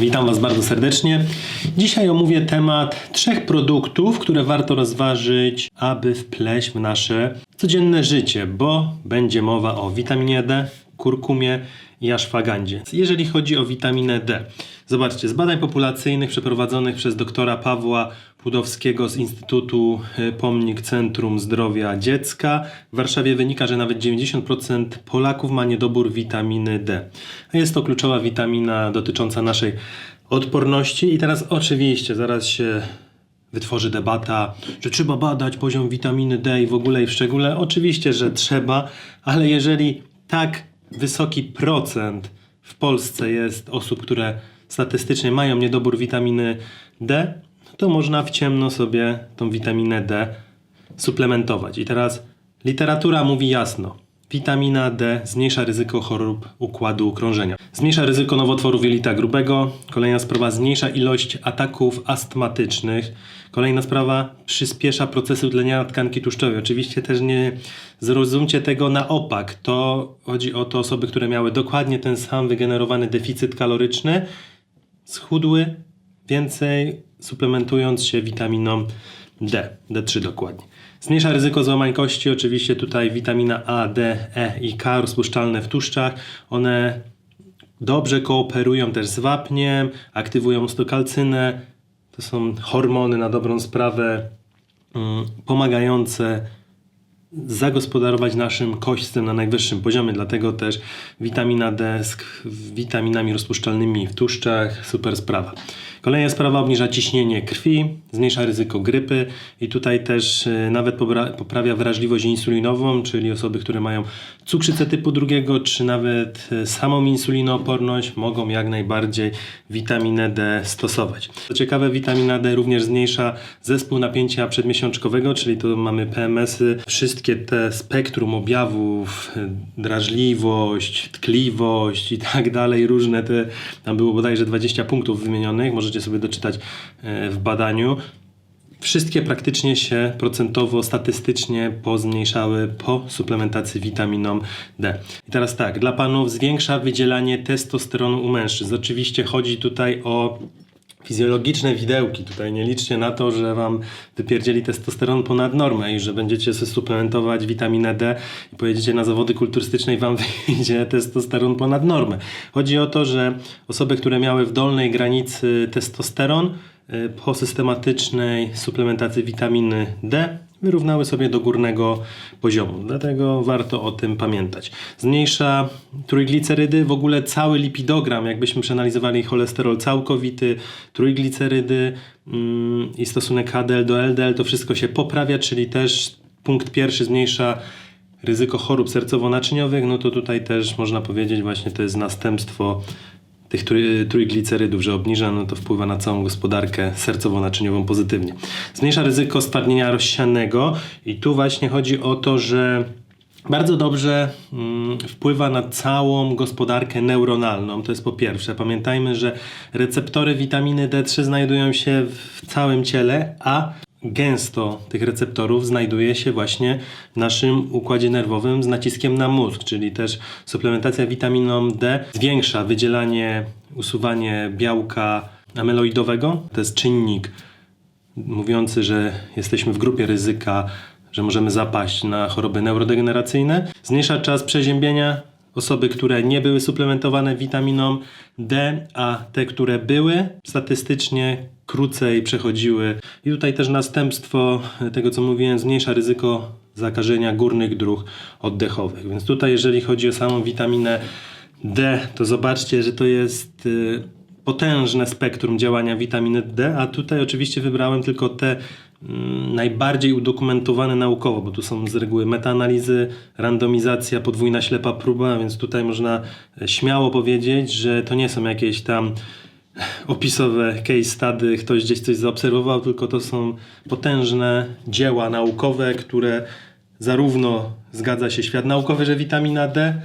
Witam Was bardzo serdecznie. Dzisiaj omówię temat trzech produktów, które warto rozważyć, aby wpleść w nasze codzienne życie, bo będzie mowa o witaminie D, kurkumie i aszwagandzie. Jeżeli chodzi o witaminę D, zobaczcie, z badań populacyjnych przeprowadzonych przez doktora Pawła Pudowskiego z Instytutu y, Pomnik Centrum Zdrowia Dziecka w Warszawie wynika, że nawet 90% Polaków ma niedobór witaminy D. A Jest to kluczowa witamina dotycząca naszej odporności i teraz oczywiście zaraz się wytworzy debata, że trzeba badać poziom witaminy D i w ogóle i w szczególe. Oczywiście, że trzeba, ale jeżeli tak wysoki procent w Polsce jest osób, które statystycznie mają niedobór witaminy D, to można w ciemno sobie tą witaminę D suplementować. I teraz literatura mówi jasno. Witamina D zmniejsza ryzyko chorób układu krążenia. Zmniejsza ryzyko nowotworów jelita grubego. Kolejna sprawa zmniejsza ilość ataków astmatycznych. Kolejna sprawa przyspiesza procesy utleniania tkanki tłuszczowej. Oczywiście też nie zrozumcie tego na opak. To chodzi o to osoby, które miały dokładnie ten sam wygenerowany deficyt kaloryczny, schudły więcej suplementując się witaminą D, D3 dokładnie. Zmniejsza ryzyko złamań kości, oczywiście tutaj witamina A, D, E i K rozpuszczalne w tłuszczach. One dobrze kooperują też z wapniem, aktywują stokalcynę. To są hormony na dobrą sprawę mm, pomagające zagospodarować naszym kośćcem na najwyższym poziomie, dlatego też witamina D z witaminami rozpuszczalnymi w tłuszczach, super sprawa. Kolejna sprawa obniża ciśnienie krwi, zmniejsza ryzyko grypy i tutaj też y, nawet poprawia wrażliwość insulinową, czyli osoby, które mają cukrzycę typu drugiego, czy nawet y, samą insulinooporność mogą jak najbardziej witaminę D stosować. Co ciekawe, witamina D również zmniejsza zespół napięcia przedmiesiączkowego, czyli to mamy PMS-y, wszystkie te spektrum objawów, y, drażliwość, tkliwość i tak dalej, różne te, tam było bodajże 20 punktów wymienionych, możecie sobie doczytać e, w badaniu. Wszystkie praktycznie się procentowo, statystycznie pozmniejszały po suplementacji witaminą D. I teraz tak, dla panów zwiększa wydzielanie testosteronu u mężczyzn. Oczywiście chodzi tutaj o fizjologiczne widełki. Tutaj nie liczcie na to, że wam wypierdzieli testosteron ponad normę i że będziecie sobie suplementować witaminę D i pojedziecie na zawody kulturystyczne i wam wyjdzie testosteron ponad normę. Chodzi o to, że osoby, które miały w dolnej granicy testosteron po systematycznej suplementacji witaminy D wyrównały sobie do górnego poziomu. Dlatego warto o tym pamiętać. Zmniejsza trójglicerydy, w ogóle cały lipidogram, jakbyśmy przeanalizowali cholesterol całkowity, trójglicerydy mm, i stosunek HDL do LDL, to wszystko się poprawia, czyli też punkt pierwszy zmniejsza ryzyko chorób sercowo-naczyniowych, no to tutaj też można powiedzieć właśnie to jest następstwo tych trój, trójglicerydów, że obniża, no to wpływa na całą gospodarkę sercowo-naczyniową pozytywnie. Zmniejsza ryzyko stwardnienia rozsianego i tu właśnie chodzi o to, że bardzo dobrze mm, wpływa na całą gospodarkę neuronalną. To jest po pierwsze. Pamiętajmy, że receptory witaminy D3 znajdują się w całym ciele, a gęsto tych receptorów znajduje się właśnie w naszym układzie nerwowym z naciskiem na mózg, czyli też suplementacja witaminą D zwiększa wydzielanie, usuwanie białka amyloidowego. To jest czynnik mówiący, że jesteśmy w grupie ryzyka, że możemy zapaść na choroby neurodegeneracyjne. Zmniejsza czas przeziębienia osoby, które nie były suplementowane witaminą D, a te, które były, statystycznie krócej przechodziły. I tutaj też następstwo tego, co mówiłem, zmniejsza ryzyko zakażenia górnych dróg oddechowych. Więc tutaj, jeżeli chodzi o samą witaminę D, to zobaczcie, że to jest y, potężne spektrum działania witaminy D, a tutaj oczywiście wybrałem tylko te mm, najbardziej udokumentowane naukowo, bo tu są z reguły metaanalizy, randomizacja, podwójna ślepa próba, więc tutaj można e, śmiało powiedzieć, że to nie są jakieś tam opisowe case study, ktoś gdzieś coś zaobserwował, tylko to są potężne dzieła naukowe, które zarówno zgadza się świat naukowy, że witamina D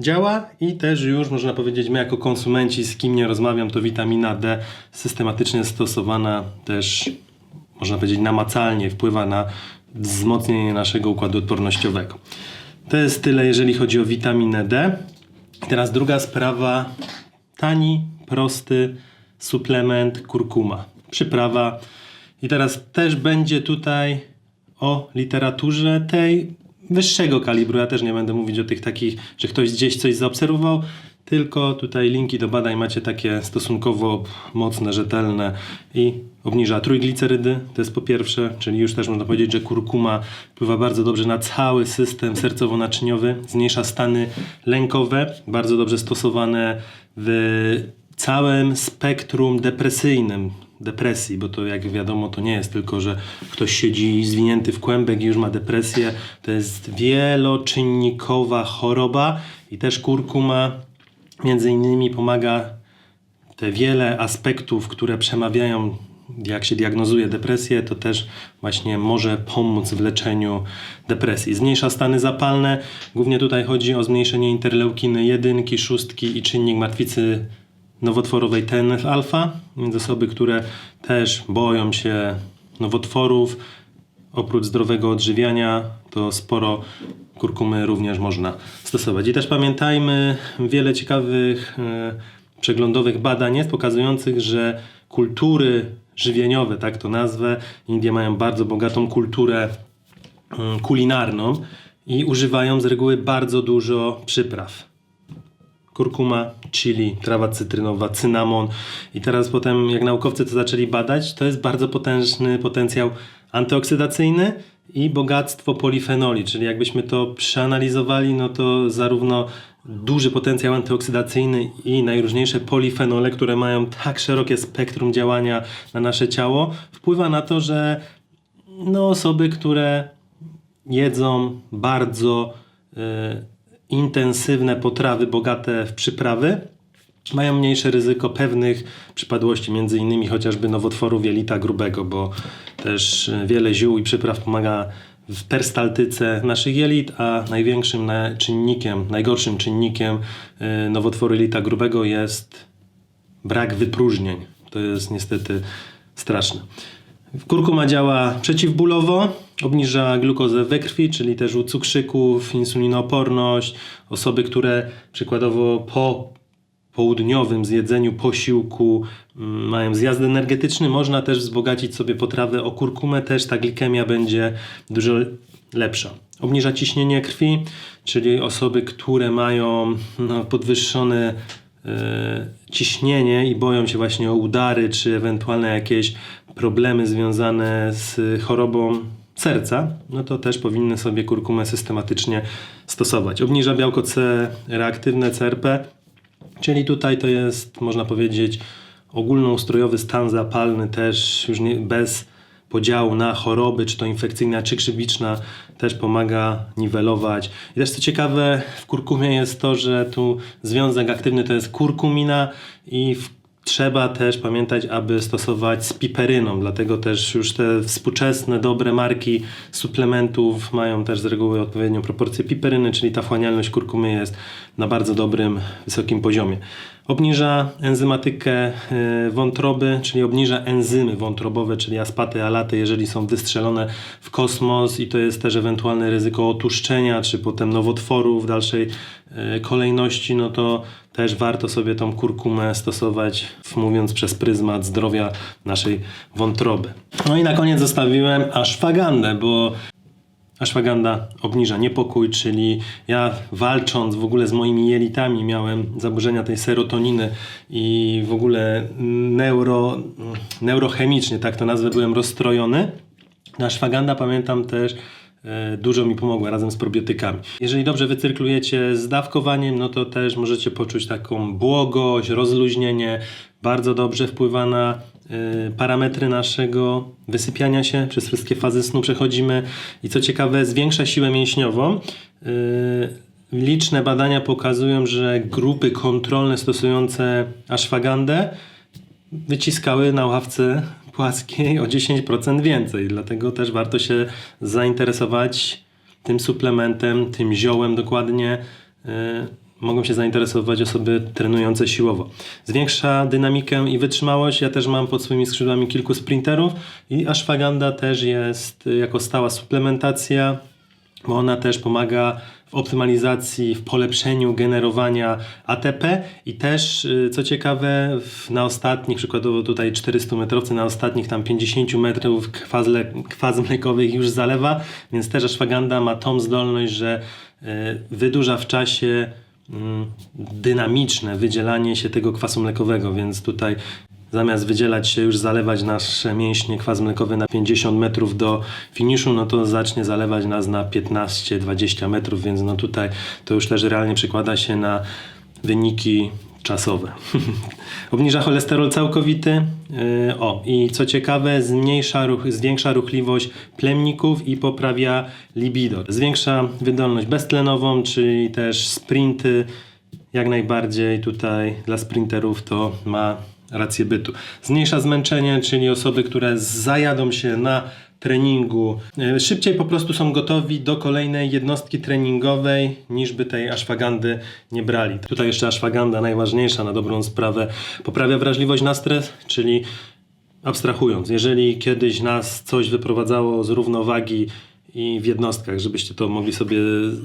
działa i też już można powiedzieć, my jako konsumenci, z kim nie rozmawiam, to witamina D systematycznie stosowana też można powiedzieć namacalnie wpływa na wzmocnienie naszego układu odpornościowego. To jest tyle, jeżeli chodzi o witaminę D. Teraz druga sprawa. Tani, prosty, suplement kurkuma, przyprawa. I teraz też będzie tutaj o literaturze tej wyższego kalibru. Ja też nie będę mówić o tych takich, że ktoś gdzieś coś zaobserwował, tylko tutaj linki do badań macie takie stosunkowo mocne, rzetelne i obniża trójglicerydy, to jest po pierwsze, czyli już też można powiedzieć, że kurkuma wpływa bardzo dobrze na cały system sercowo-naczyniowy, zmniejsza stany lękowe, bardzo dobrze stosowane w całym spektrum depresyjnym, depresji, bo to jak wiadomo to nie jest tylko, że ktoś siedzi zwinięty w kłębek i już ma depresję, to jest wieloczynnikowa choroba i też kurkuma między innymi pomaga te wiele aspektów, które przemawiają, jak się diagnozuje depresję, to też właśnie może pomóc w leczeniu depresji. Zmniejsza stany zapalne. Głównie tutaj chodzi o zmniejszenie interleukiny 1, 6 i czynnik martwicy nowotworowej TNF-alfa, więc osoby, które też boją się nowotworów, oprócz zdrowego odżywiania, to sporo kurkumy również można stosować. I też pamiętajmy, wiele ciekawych e, przeglądowych badań jest pokazujących, że kultury żywieniowe, tak to nazwę, Indie mają bardzo bogatą kulturę mm, kulinarną i używają z reguły bardzo dużo przypraw kurkuma, chili, trawa cytrynowa, cynamon. I teraz potem, jak naukowcy to zaczęli badać, to jest bardzo potężny potencjał antyoksydacyjny i bogactwo polifenoli, czyli jakbyśmy to przeanalizowali, no to zarówno duży potencjał antyoksydacyjny i najróżniejsze polifenole, które mają tak szerokie spektrum działania na nasze ciało, wpływa na to, że no, osoby, które jedzą bardzo y, intensywne potrawy bogate w przyprawy, mają mniejsze ryzyko pewnych przypadłości, między innymi chociażby nowotworu jelita grubego, bo też e, wiele ziół i przypraw pomaga w perstaltyce naszych jelit, a największym na- czynnikiem, najgorszym czynnikiem e, nowotworu jelita grubego jest brak wypróżnień. To jest niestety straszne. Kurkuma działa przeciwbólowo, obniża glukozę we krwi, czyli też u cukrzyków, insulinooporność. Osoby, które przykładowo po południowym zjedzeniu posiłku mm, mają zjazd energetyczny, można też wzbogacić sobie potrawę o kurkumę, też ta glikemia będzie dużo lepsza. Obniża ciśnienie krwi, czyli osoby, które mają no, podwyższone e, ciśnienie i boją się właśnie o udary, czy ewentualne jakieś problemy związane z chorobą serca, no to też powinny sobie kurkumę systematycznie stosować. Obniża białko C reaktywne CRP, czyli tutaj to jest, można powiedzieć, ogólnoustrojowy stan zapalny też już nie, bez podziału na choroby, czy to infekcyjna, czy krzywiczna, też pomaga niwelować. I też co ciekawe, w kurkumie jest to, że tu związek aktywny to jest kurkumina i w Trzeba też pamiętać, aby stosować z piperyną, dlatego też już te współczesne, dobre marki suplementów mają też z reguły odpowiednią proporcję piperyny, czyli ta wchłanialność kurkumy jest na bardzo dobrym, wysokim poziomie. Obniża enzymatykę y, wątroby, czyli obniża enzymy wątrobowe, czyli aspaty, alaty, jeżeli są wystrzelone w kosmos i to jest też ewentualne ryzyko otuszczenia, czy potem nowotworu w dalszej y, kolejności, no to też warto sobie tą kurkumę stosować, mówiąc przez pryzmat zdrowia naszej wątroby. No i na koniec zostawiłem ashwagandę, bo Ashwagandha obniża niepokój, czyli ja walcząc w ogóle z moimi jelitami miałem zaburzenia tej serotoniny i w ogóle neuro, neurochemicznie, tak to nazwę, byłem rozstrojony. Ashwagandha pamiętam też dużo mi pomogła razem z probiotykami. Jeżeli dobrze wycyrklujecie z dawkowaniem, no to też możecie poczuć taką błogość, rozluźnienie. Bardzo dobrze wpływa na y, parametry naszego wysypiania się. Przez wszystkie fazy snu przechodzimy i co ciekawe, zwiększa siłę mięśniową. Y, Liczne badania pokazują, że grupy kontrolne stosujące ashwagandę wyciskały na ławce płaskiej o 10% więcej. Dlatego też warto się zainteresować tym suplementem, tym ziołem dokładnie. Yy, Mogą się zainteresować osoby trenujące siłowo. Zwiększa dynamikę i wytrzymałość. Ja też mam pod swoimi skrzydłami kilku sprinterów i ashwagandha też jest y, jako stała suplementacja bo ona też pomaga w optymalizacji, w polepszeniu generowania ATP i też, y, co ciekawe, na ostatnich, przykładowo tutaj 400 metrowcy, na ostatnich tam 50 metrów kwas, kwas mlekowych już zalewa, więc też ashwagandha ma tą zdolność, że y, wydłuża w czasie mm, dynamiczne wydzielanie się tego kwasu mlekowego, więc tutaj zamiast wydzielać się już zalewać nasze mięśnie kwas mlekowy na 50 metrów do finiszu, no to zacznie zalewać nas na 15-20 metrów, więc no tutaj to już też realnie przekłada się na wyniki czasowe. Obniża cholesterol całkowity. Yy, o, i co ciekawe, zmniejsza ruch, zwiększa ruchliwość plemników i poprawia libido. Zwiększa wydolność beztlenową, czyli też sprinty. Jak najbardziej tutaj dla sprinterów to ma rację bytu. Zmniejsza zmęczenie, czyli osoby, które zajadą się na treningu, yy, szybciej po prostu są gotowi do kolejnej jednostki treningowej, niż by tej ashwagandy nie brali. Tutaj jeszcze ashwaganda, najważniejsza na dobrą sprawę, poprawia wrażliwość na stres, czyli abstrahując, jeżeli kiedyś nas coś wyprowadzało z równowagi i w jednostkach, żebyście to mogli sobie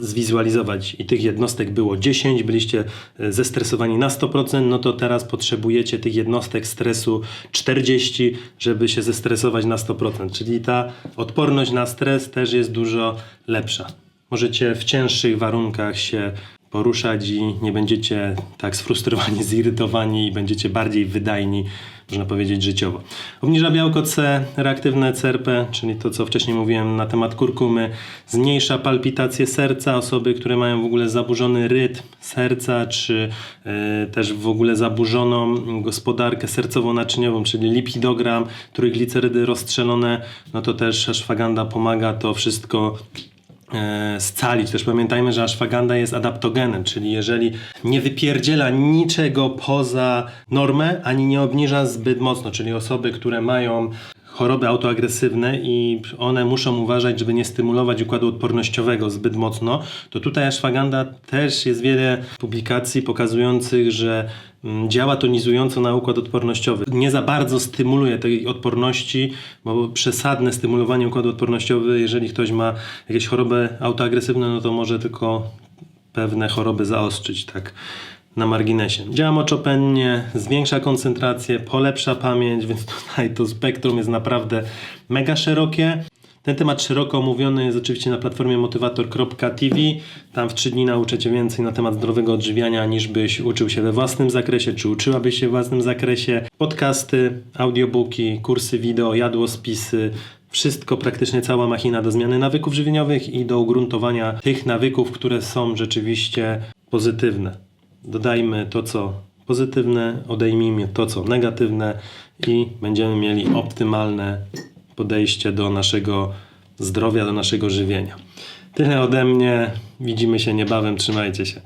zwizualizować i tych jednostek było 10, byliście e, zestresowani na 100%, no to teraz potrzebujecie tych jednostek stresu 40, żeby się zestresować na 100%, czyli ta odporność na stres też jest dużo lepsza. Możecie w cięższych warunkach się poruszać i nie będziecie tak sfrustrowani, zirytowani i będziecie bardziej wydajni, można powiedzieć, życiowo. Obniża białko C, reaktywne CRP, czyli to, co wcześniej mówiłem na temat kurkumy. Zmniejsza palpitacje serca, osoby, które mają w ogóle zaburzony rytm serca, czy e, też w ogóle zaburzoną gospodarkę sercowo-naczyniową, czyli lipidogram, trójglicerydy rozstrzelone, no to też ashwagandha pomaga to wszystko scalić. Też pamiętajmy, że ashwagandha jest adaptogenem, czyli jeżeli nie wypierdziela niczego poza normę, ani nie obniża zbyt mocno, czyli osoby, które mają choroby autoagresywne i one muszą uważać, żeby nie stymulować układu odpornościowego zbyt mocno, to tutaj ashwagandha też jest wiele publikacji pokazujących, że mm, działa tonizująco na układ odpornościowy. Nie za bardzo stymuluje tej odporności, bo przesadne stymulowanie układu odpornościowy, jeżeli ktoś ma jakieś choroby autoagresywne, no to może tylko pewne choroby zaostrzyć, tak na marginesie. Działa moczopennie, zwiększa koncentrację, polepsza pamięć, więc tutaj to spektrum jest naprawdę mega szerokie. Ten temat szeroko omówiony jest oczywiście na platformie motywator.tv. Tam w 3 dni nauczę Cię więcej na temat zdrowego odżywiania, niż byś uczył się we własnym zakresie, czy uczyłabyś się we własnym zakresie. Podcasty, audiobooki, kursy wideo, jadłospisy, wszystko, praktycznie cała machina do zmiany nawyków żywieniowych i do ugruntowania tych nawyków, które są rzeczywiście pozytywne. Dodajmy to, co pozytywne, odejmijmy to, co negatywne i będziemy mieli optymalne podejście do naszego zdrowia, do naszego żywienia. Tyle ode mnie. Widzimy się niebawem. Trzymajcie się.